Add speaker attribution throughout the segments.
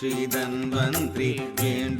Speaker 1: ಶ್ರೀಧನ್ವಂತ್ರಿ ಏಂಡು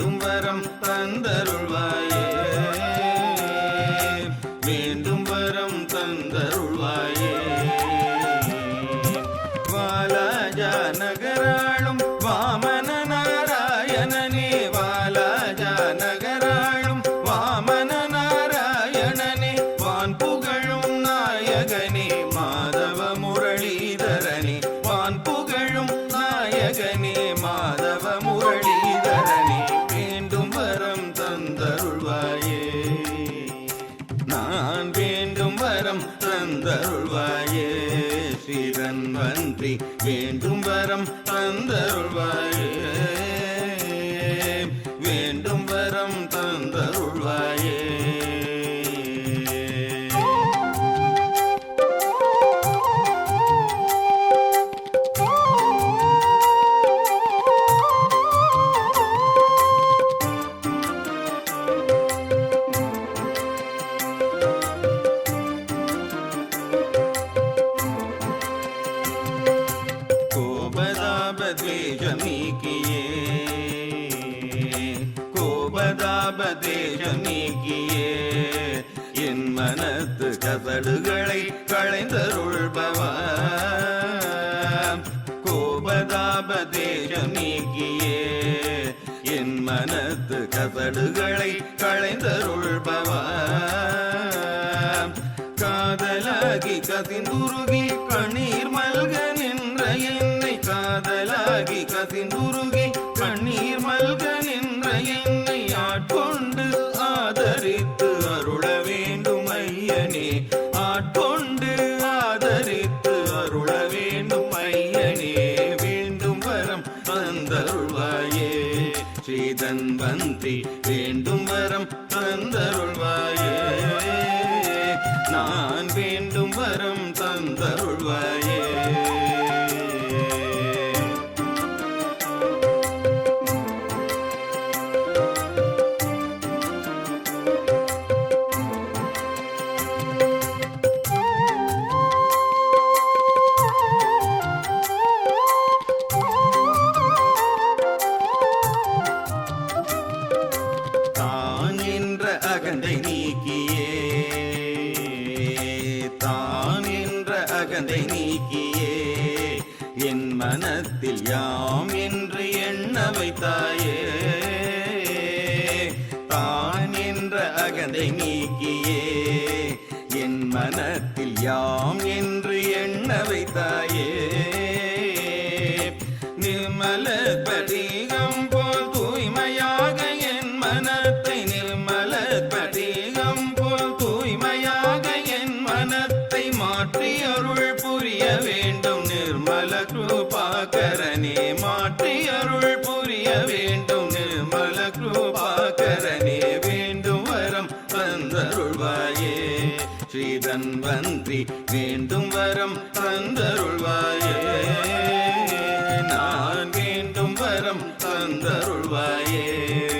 Speaker 1: வேண்டும் வரம் தந்தருள்வாயே. கோபதாபதேசமீக்கியே என் மனத்து கசடுகளை களைந்தருள்பவா கோபதாபதேசமீக்கியே என் மனத்து கசடுகளை களைந்தருள்பவா காதலாகி கசிந்துருகி கண்ணீர் மல்க நின்ற என்னை. காதலாகி கசிந்துருகி கண்ணீர் மல்க நின்ற என்னை. வந்தி வேண்டும் வரம் தந்தருள்வாயே. நான் வேண்டும் வரம் தந்தருள்வாயே. என்ற நீக்கியே. என் மனத்தில் யாம் என்று எண்ண வைத்தாயே. தான் என்ற அகந்தை நீக்கியே. என் மனத்தில் யாம் என்று கிருபாகரனே மாற்றி அருள் புரிய வேண்டும். நிர்மல கிருபாகரனே வேண்டும் வரம் தந்தருள்வாயே. ஸ்ரீதன்வந்திரி வேண்டும் வரம் தந்தருள்வாயே. நான் வேண்டும் வரம் தந்தருள்வாயே.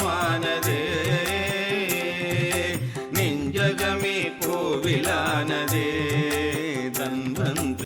Speaker 1: பூலோகமானது நெஞ்சகமே கோவிலானது